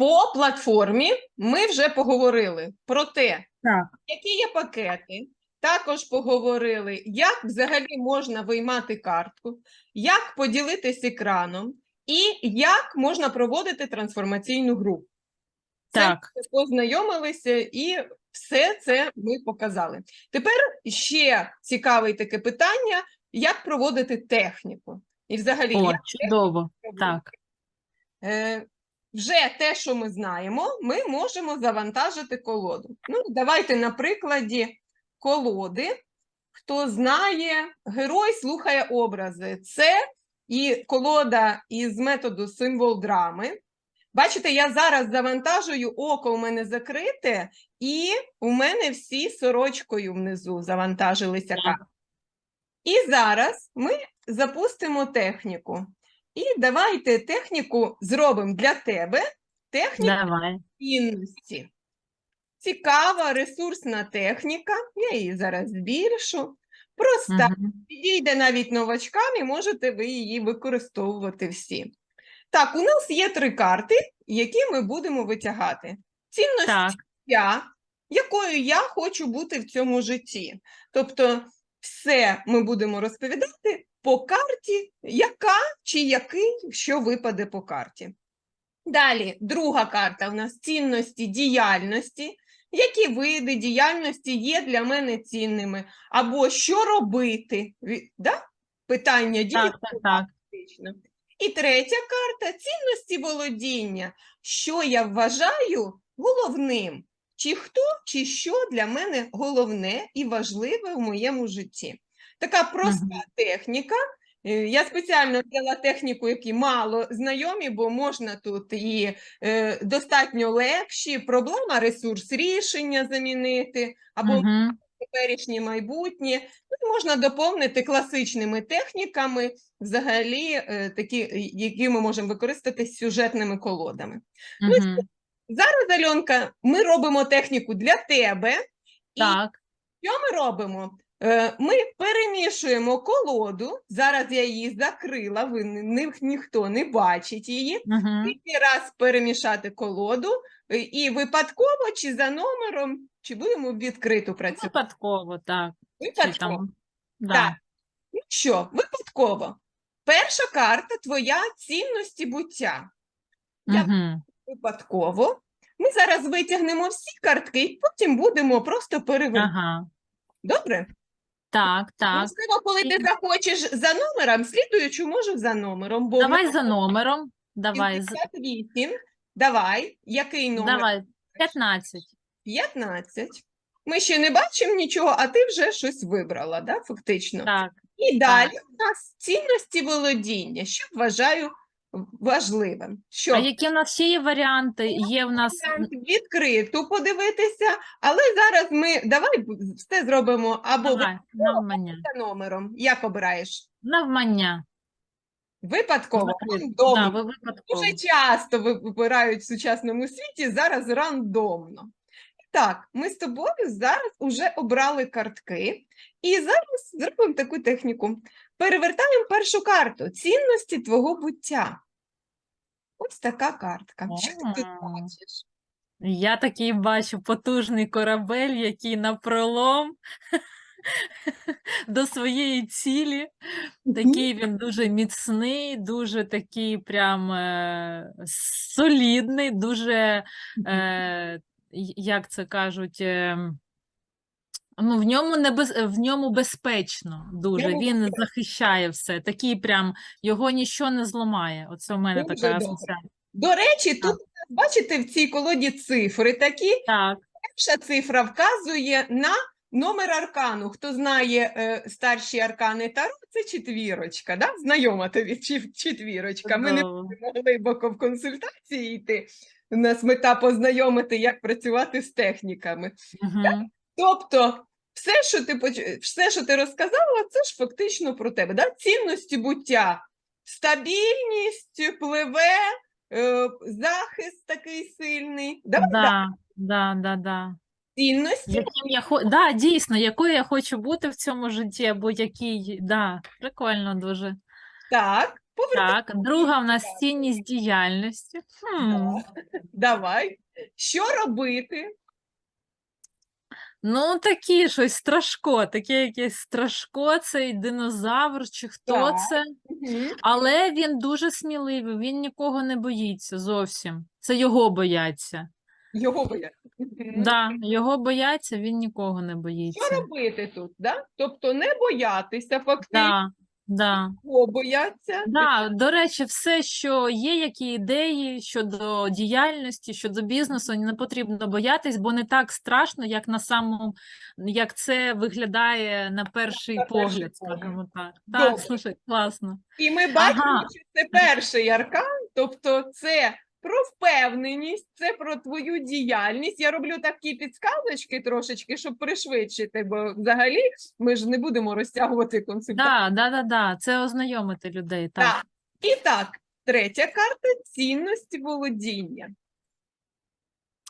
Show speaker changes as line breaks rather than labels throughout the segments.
По платформі ми вже поговорили про те,
Так.
які є пакети. Також поговорили, як взагалі можна виймати картку, як поділитись екраном і як можна проводити трансформаційну гру.
Так.
ми познайомилися і все це ми показали. Тепер ще цікаве таке питання: як проводити техніку? І взагалі,
О,
як
чудово. Так.
Е, вже те, що ми знаємо, ми можемо завантажити колоду. Ну, давайте на прикладі колоди. Хто знає, герой слухає образи. Це і колода із методу символ драми. Бачите, я зараз завантажую, око у мене закрите, і у мене всі сорочкою внизу завантажилися І зараз ми запустимо техніку. І давайте техніку зробимо для тебе. Техніку
Давай.
цінності. Цікава ресурсна техніка. Я її зараз збільшу. Проста,
Мгм.
підійде навіть новачкам, і можете ви її використовувати всі. Так, у нас є три карти, які ми будемо витягати. Цінності
Так.
я, якою я хочу бути в цьому житті. Тобто, все ми будемо розповідати по карті, яка чи який, що випаде по карті. Далі, друга карта у нас цінності діяльності. Які види діяльності є для мене цінними? Або що робити? Да? Питання дії
Так, так, так.
І третя карта цінності володіння. Що я вважаю головним? Чи хто, чи що для мене головне і важливе в моєму житті? Така проста
Мгм.
техніка. Е, Я спеціально взяла техніку, які мало знайомі, бо можна тут і е, достатньо легші проблема, ресурс рішення замінити, або
Мгм.
теперішнє майбутнє. Ну, можна доповнити класичними техніками, взагалі, е, такі, е, які ми можемо використати з сюжетними колодами. Ну, і
Мгм.
Зараз, Альонка, ми робимо техніку для тебе. І що ми робимо? Е, Ми перемішуємо колоду. Зараз я її закрила, ви ні- ні- ніхто не бачить її.
Мгм.
Тільки раз перемішати колоду е, і випадково чи за номером, чи будемо відкрито працювати.
Випадково, так. Чи
Випадково.
там. Да.
Так. Ну що, випадково. Перша карта твоя цінності буття. Я-
Мгм.
Випадково. Ми зараз витягнемо всі картки і потім будемо просто перевертати.
Ага.
Добре?
Так, так.
Можливо, коли ти захочеш за номером, слідуючу можу за номером, бо
Давай за номером. Давай. з-
58. Давай. Який номер?
Давай. 15.
15. Ми ще не бачимо нічого, а ти вже щось вибрала, да, фактично.
Так.
І далі у нас цінності володіння, що вважаю важливим. Що
А які в нас ще є варіанти? Є в нас
варіант відкриту подивитися, але зараз ми давай все зробимо або
Давай, навмання.
за номером. Як обираєш?
Навмання.
Випадково, рандомно.
Да, ви випадково.
Дуже часто вибирають в сучасному світі, зараз рандомно. Так, ми з тобою зараз уже обрали картки, і зараз зробимо таку техніку. Перевертаємо першу карту цінності твого буття. Ось така картка. Що ти тут бачиш?
Я такий бачу потужний корабель, який напролом до своєї цілі. Такий він дуже міцний, дуже такий прям е, солідний, дуже, е, як це кажуть, е, ну, в ньому небез... в ньому безпечно дуже. Він захищає все. Такий прям його нічого не зламає. Оце у мене
Дуже
така асоціація.
До речі,
Так.
тут бачите в цій колоді цифри такі.
Так,
Перша цифра вказує на номер аркану. Хто знає е, старші аркани Таро, це четвірочка. Да? Знайома тобі чет- четвірочка. Ми не будемо глибоко в консультації йти. У нас мета познайомити, як працювати з техніками.
Мгм.
Тобто, все, що ти поч- все, що ти розказала, це ж фактично про тебе. Да? Цінності буття, стабільність, пливе, е, захист такий сильний. Так,
Да, да, да, да.
цінності.
Яким я хо... да, дійсно, якою я хочу бути в цьому житті, або який, да, прикольно дуже.
Так.
Так, друга в нас цінність діяльності. Хм.
Давай. Що робити?
Ну, такі щось страшко, таке якесь страшко, цей динозавр чи хто
Так.
це.
Мгм.
Але він дуже сміливий, він нікого не боїться зовсім. Це його бояться.
Його бояться. Мгм.
Да, його бояться, він нікого не
Що
боїться.
робити тут? Да? Тобто не боятися, фактично,
Да, да.
його бояться.
Да, до речі, все, що є, які ідеї щодо діяльності, щодо бізнесу, не потрібно боятись, бо не так страшно, як на самому, як це виглядає на перший
На перший
погляд,
погляд.
скажімо так.
Добре.
Так, слушай, класно.
І ми бачимо,
Ага.
що це перший аркан, тобто це про впевненість, це про твою діяльність. Я роблю такі підсказочки трошечки, щоб пришвидшити, бо взагалі ми ж не будемо розтягувати консультацію.
Да, да, да, да. Це ознайомити людей. Так.
Так. І так, третя карта цінності володіння.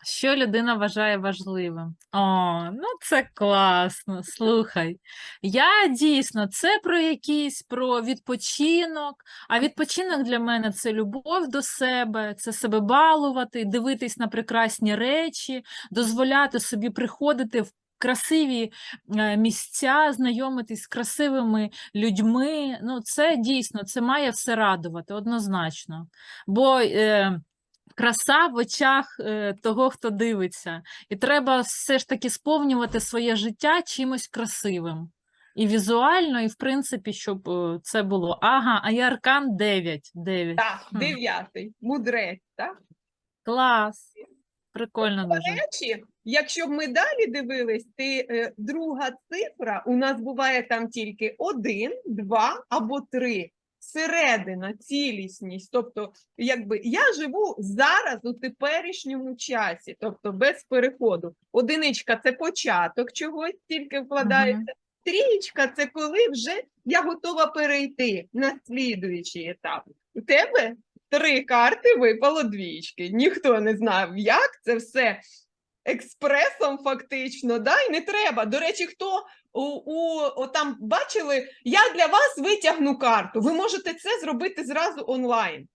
Що людина вважає важливим? О, ну це класно. Слухай. Я дійсно це про якийсь про відпочинок. А відпочинок для мене це любов до себе, це себе балувати, дивитись на прекрасні речі, дозволяти собі приходити в красиві е, місця, знайомитись з красивими людьми. Ну, це дійсно це має все радувати, однозначно. Бо е, краса в очах е, того, хто дивиться. І треба все ж таки сповнювати своє життя чимось красивим. І візуально, і в принципі, щоб е, це було. Ага, а я аркан 9. 9.
Так,
Хм.
дев'ятий, мудрець, так?
Клас. Прикольно дуже.
речі, якщо б ми далі дивились, ти е, друга цифра у нас буває там тільки один, два або три. Середина, цілісність. Тобто, якби я живу зараз у теперішньому часі, тобто без переходу. Одиничка це початок чогось, тільки вкладається. Трієчка це коли вже я готова перейти на слідуючий етап. У тебе три карти випало двічки. Ніхто не знав, як це все експресом, фактично. Да? І не треба. До речі, хто у, у о, там бачили, я для вас витягну карту. Ви можете це зробити зразу онлайн.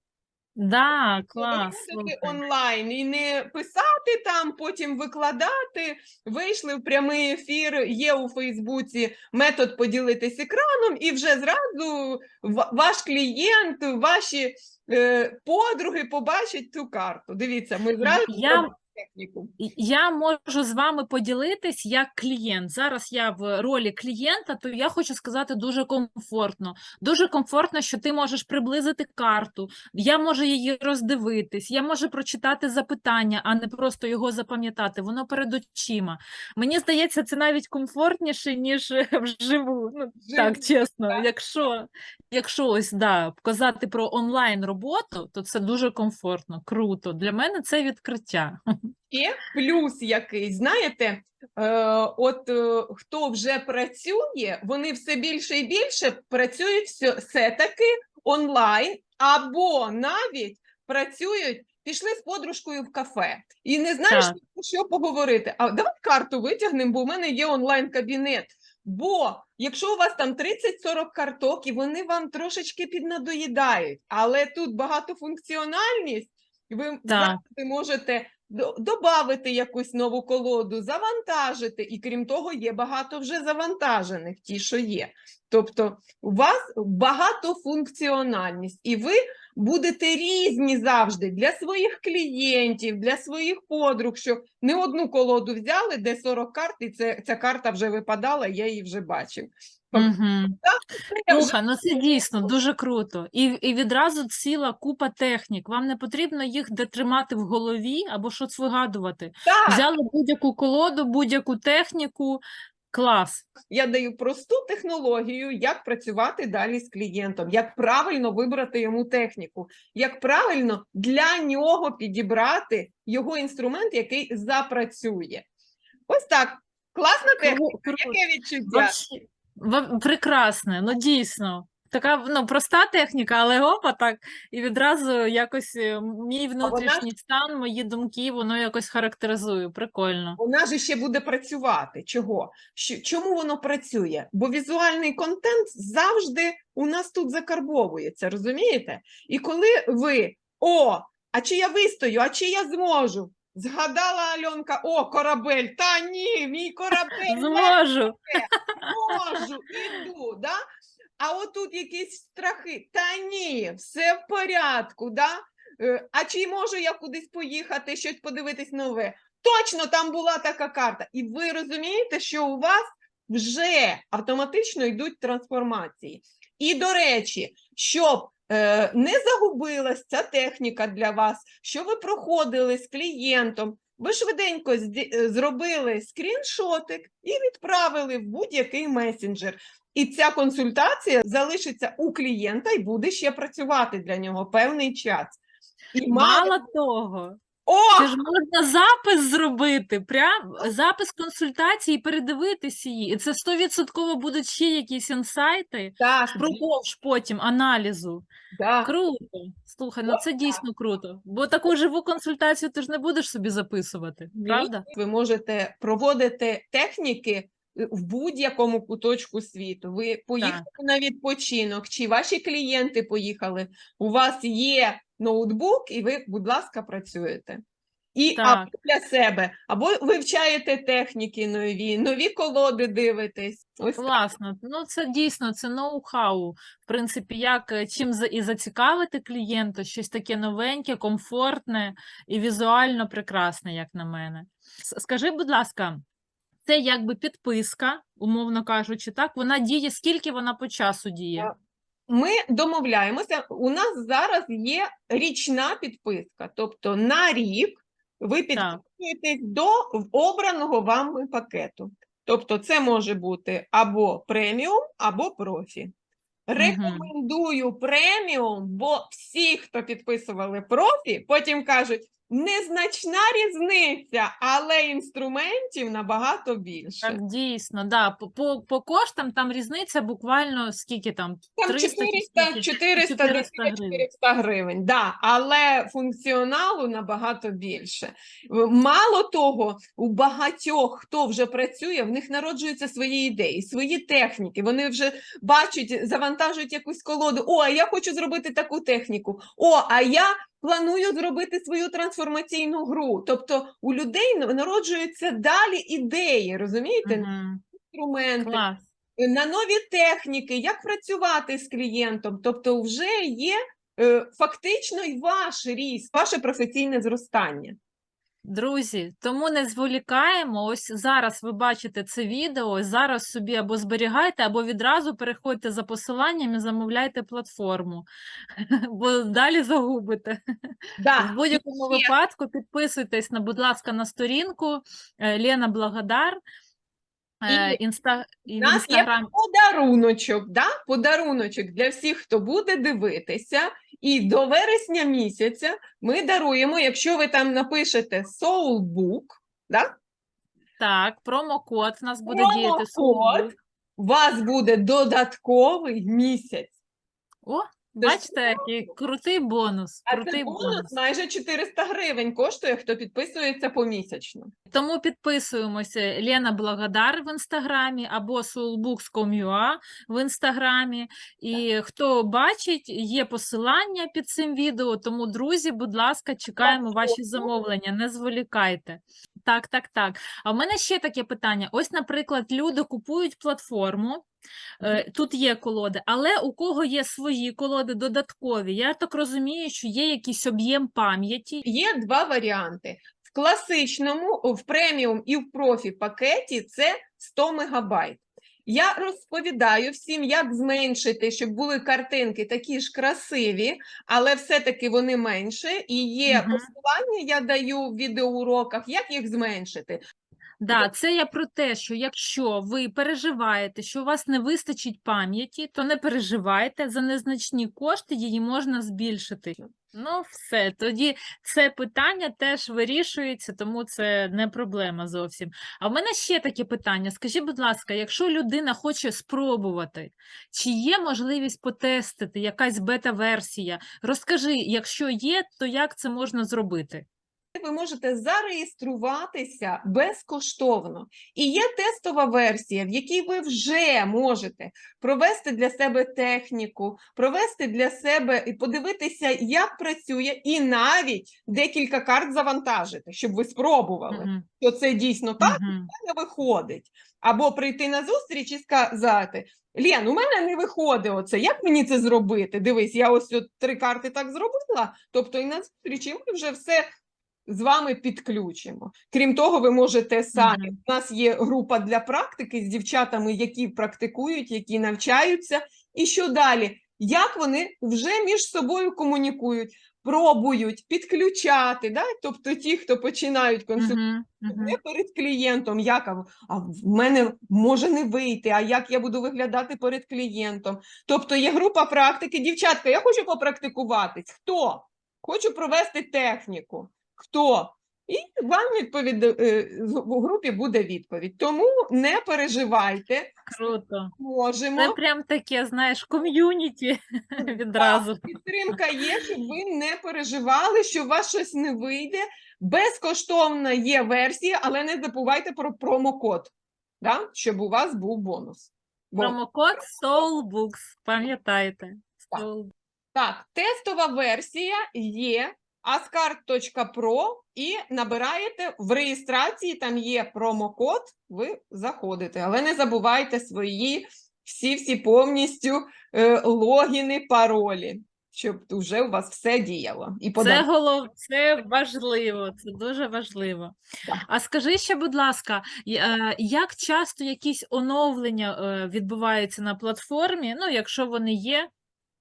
Да, клас.
Зробити
слухай.
онлайн і не писати там, потім викладати. Вийшли в прямий ефір. Є у Фейсбуці метод поділитись екраном, і вже зразу ваш клієнт, ваші е, подруги побачать цю карту. Дивіться, ми зразу
Я-
техніку.
Я можу з вами поділитись як клієнт. Зараз я в ролі клієнта, то я хочу сказати дуже комфортно. Дуже комфортно, що ти можеш приблизити карту, я можу її роздивитись, я можу прочитати запитання, а не просто його запам'ятати. Воно перед очима. Мені здається, це навіть комфортніше, ніж е, вживу. Ну, так, чесно,
так.
якщо, якщо ось да, казати про онлайн роботу, то це дуже комфортно, круто. Для мене це відкриття.
Є плюс якийсь, знаєте, е, от е, хто вже працює, вони все більше і більше працюють все, все-таки онлайн, або навіть працюють, пішли з подружкою в кафе і не знаєш,
Так.
про що поговорити. А давай карту витягнемо, бо в мене є онлайн-кабінет. Бо якщо у вас там 30-40 карток, і вони вам трошечки піднадоїдають, але тут багатофункціональність, ви завжди можете додати якусь нову колоду, завантажити, і крім того, є багато вже завантажених, ті, що є. Тобто, у вас багатофункціональність, і ви будете різні завжди для своїх клієнтів, для своїх подруг, що не одну колоду взяли, де 40 карт, і це, ця карта вже випадала, я її вже бачив. Тобто, я вже
Слухай, ну це дійсно дуже круто. І, і відразу ціла купа технік. Вам не потрібно їх де тримати в голові або щось вигадувати.
так,
Взяли будь-яку колоду, будь-яку техніку. Клас.
я даю просту технологію, як працювати далі з клієнтом, як правильно вибрати йому техніку, як правильно для нього підібрати його інструмент, який запрацює. Ось так. Класна техніка, яке відчуття?
Прекрасне, ну дійсно. Така ну, проста техніка, але опа, так, і відразу якось е, мій
вона
внутрішній стан, мої думки, воно якось характеризує. Прикольно.
Вона ж ще буде працювати. Чого? Чому воно працює? Бо візуальний контент завжди у нас тут закарбовується, розумієте? І коли ви о, а чи я вистою, а чи я зможу? Згадала Альонка, о, корабель, та ні, мій корабель,
Зможу.
можу, іду, да? А отут якісь страхи. Та ні, все в порядку, да? Е, А чи можу я кудись поїхати, щось подивитись нове? Точно там була така карта. І ви розумієте, що у вас вже автоматично йдуть трансформації. І, до речі, щоб е, не загубилась ця техніка для вас, що ви проходили з клієнтом, ви швиденько е, зробили скріншотик і відправили в будь-який месенджер. І ця консультація залишиться у клієнта і буде ще працювати для нього певний час. І мало...
Мало того,
О!
це ж можна запис зробити, прям запис консультації і передивитись її. І це стовідсотково будуть ще якісь інсайти.
Так,
Впродовж потім аналізу.
так.
Круто. Слухай, ну це дійсно круто. Бо таку живу консультацію ти ж не будеш собі записувати, правда?
Ви можете проводити техніки в будь-якому куточку світу. Ви поїхали на відпочинок, чи ваші клієнти поїхали, у вас є ноутбук, і ви, будь ласка, працюєте. І
Так.
або для себе, або вивчаєте техніки нові, нові колоди дивитесь. Ось так.
Ну це дійсно це ноу-хау. В принципі, як е, чим і зацікавити клієнта, щось таке новеньке, комфортне і візуально прекрасне, як на мене. Скажи, будь ласка, це якби підписка, умовно кажучи, так? Вона діє, скільки вона по часу діє?
Ми домовляємося. У нас зараз є річна підписка, тобто на рік ви
Так.
підписуєтесь до обраного вами пакету. Тобто, це може бути або преміум, або профі. Рекомендую преміум, бо всі, хто підписували профі, потім кажуть, незначна різниця, але інструментів набагато більше.
Так, дійсно, да. По, по, по коштам там різниця буквально скільки там?
Там
300 чи
400,
скільки?
400,
400
400
гривень.
400 гривень, да, але функціоналу набагато більше. Мало того, у багатьох, хто вже працює, в них народжуються свої ідеї, свої техніки. Вони вже бачать, завантажують якусь колоду. О, а я хочу зробити таку техніку. О, а я планую зробити свою трансформаційну гру. Тобто у людей народжуються далі ідеї, розумієте?
Угу.
Інструменти
Клас.
на нові техніки, як працювати з клієнтом. Тобто, вже є е, фактично і ваш ріст, ваше професійне зростання.
Друзі, тому не зволікаємо. Ось зараз ви бачите це відео. Зараз собі або зберігайте, або відразу переходьте за посиланням і замовляйте платформу, бо далі загубите.
Да.
В будь-якому випадку підписуйтесь на, будь ласка, на сторінку е, Лена Благодар. Е,
І
Інста... і
У
в
нас є
інстаграм.
подаруночок, да? подаруночок для всіх, хто буде дивитися. І до вересня місяця ми даруємо, якщо ви там напишете Soulbook, да?
Так, промокод в нас буде діяти.
Промокод. У вас буде додатковий місяць.
О, бачите, який крутий бонус.
А
Крутий
це бонус
бонус.
майже 400 гривень коштує, хто підписується помісячно.
Тому підписуємося Лена Благодар в інстаграмі або soulbooks.com.ua в інстаграмі. І хто бачить, є посилання під цим відео. Тому, друзі, будь ласка, чекаємо ваші замовлення, не зволікайте. Так, так, так. А в мене ще таке питання: ось, наприклад, люди купують платформу. е, Тут є колоди, але у кого є свої колоди додаткові? Я так розумію, що є якийсь об'єм пам'яті.
Є два варіанти. В класичному, в преміум і в профі пакеті це 100 мегабайт. Я розповідаю всім, як зменшити, щоб були картинки такі ж красиві, але все-таки вони менше. І є посилання, я даю в відеоуроках, як їх зменшити.
Да, це я про те, що якщо ви переживаєте, що у вас не вистачить пам'яті, то не переживайте, за незначні кошти її можна збільшити. Ну, все, тоді це питання теж вирішується, тому це не проблема зовсім. А в мене ще таке питання. Скажіть, будь ласка, якщо людина хоче спробувати, чи є можливість потестити якась бета-версія? Розкажи, якщо є, то як це можна зробити?
Ви можете зареєструватися безкоштовно. І є тестова версія, в якій ви вже можете провести для себе техніку, провести для себе і подивитися, як працює, і навіть декілька карт завантажити, щоб ви спробували,
Мгм,
що це дійсно так
мгм.
не виходить. Або прийти на зустріч і сказати: Лен, у мене не виходить оце. Як мені це зробити? Дивись, я ось от три карти так зробила. Тобто, і на зустрічі ми вже все з вами підключимо. Крім того, ви можете самі. У нас є група для практики з дівчатами, які практикують, які навчаються. І що далі? Як вони вже між собою комунікують, пробують підключати, да? тобто ті, хто починають консультацію
Мгм, мгм.
не перед клієнтом, як а в мене може не вийти, а як я буду виглядати перед клієнтом. Тобто є група практики. Дівчатка, я хочу попрактикуватись. Хто? Хочу провести техніку. Хто? І вам відповідь е, в групі буде відповідь. Тому не переживайте,
Круто.
можемо.
Це прям таке, знаєш, ком'юніті відразу.
Підтримка є, щоб ви не переживали, що у вас щось не вийде. Безкоштовна є версія, але не забувайте про промокод, да? щоб у вас був бонус. Бо,
Промокод SoulBooks, пам'ятайте.
Так. Так, тестова версія є ascard.pro і набираєте в реєстрації, там є промокод, ви заходите, але не забувайте свої всі-всі повністю е, логіни, паролі, щоб вже у вас все діяло. І
Це голов, це важливо, це дуже важливо.
Так.
А скажи ще, будь ласка, е, як часто якісь оновлення е, відбуваються на платформі? Ну, якщо вони є,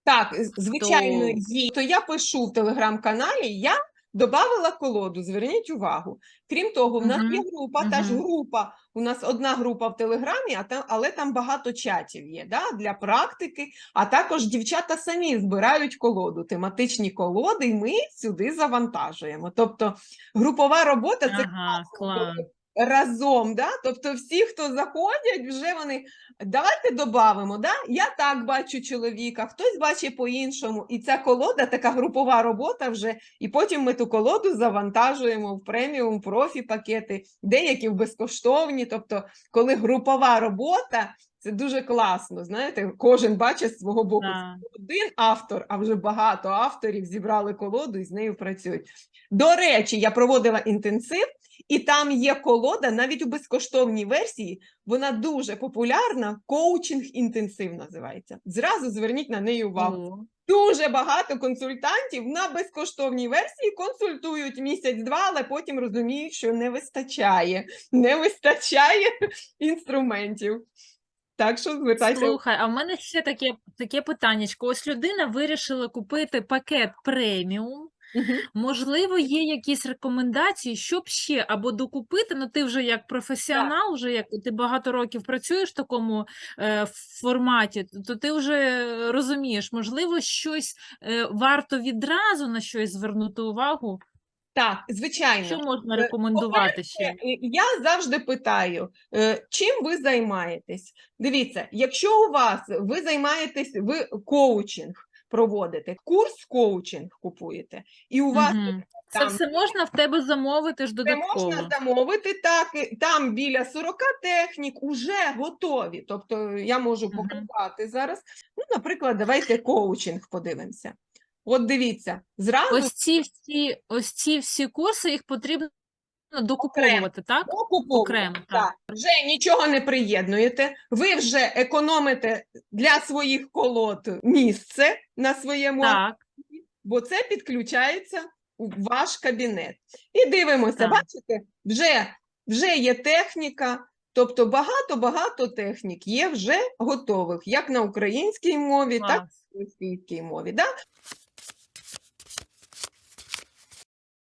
Так, звичайно,
То-
є. То я пишу в телеграм-каналі, я додавала колоду, зверніть увагу. Крім того, в нас є
Мгм,
група, та ж
мгм.
група, у нас одна група в Телеграмі, а там, але там багато чатів є да, для практики, а також дівчата самі збирають колоду, тематичні колоди, і ми сюди завантажуємо. Тобто групова робота це
ага, клас.
Разом, да? тобто всі, хто заходять, вже вони давайте додамо. Да? Я так бачу чоловіка, хтось бачить по-іншому. І ця колода, така групова робота вже. І потім ми ту колоду завантажуємо в преміум, профі пакети, деякі в безкоштовні. Тобто, коли групова робота, це дуже класно. Знаєте, кожен бачить з свого боку.
Да.
Один автор, а вже багато авторів зібрали колоду і з нею працюють. До речі, я проводила інтенсив, і там є колода, навіть у безкоштовній версії. Вона дуже популярна. Коучинг інтенсив називається. Зразу зверніть на неї увагу.
О,
Дуже багато консультантів на безкоштовній версії консультують місяць-два, але потім розуміють, що не вистачає, не вистачає інструментів. Так що звертайся.
Слухай, а в мене ще таке, таке питаннячко. Ось людина вирішила купити пакет преміум.
Мгм.
Можливо, є якісь рекомендації, щоб ще або докупити, ну ти вже як професіонал, вже як ти багато років працюєш в такому е, форматі, то ти вже розумієш, можливо, щось е, варто відразу на щось звернути увагу.
Так, звичайно.
Що можна
Е,
рекомендувати ще?
Я завжди питаю, е, чим ви займаєтесь? Дивіться, якщо у вас ви займаєтесь, ви коучинг проводите, курс коучинг купуєте, і у вас
Мгм. Це
там-
все можна в тебе замовити ж
це можна замовити так, там біля 40 технік уже готові. Тобто я можу показати зараз. Ну, наприклад, давайте коучинг подивимося. От дивіться, зразу
Ось ці всі, ось ці всі курси, їх потрібно докуповувати, так?
Окуповано.
Окремо, так.
Так. Вже нічого не приєднуєте. Ви вже економите для своїх колод місце на своєму,
Так.
бо це підключається у ваш кабінет. І дивимося,
Так.
бачите, вже, вже є техніка. Тобто багато-багато технік є вже готових, як на українській мові, так
Клас.
і на російській мові. Да?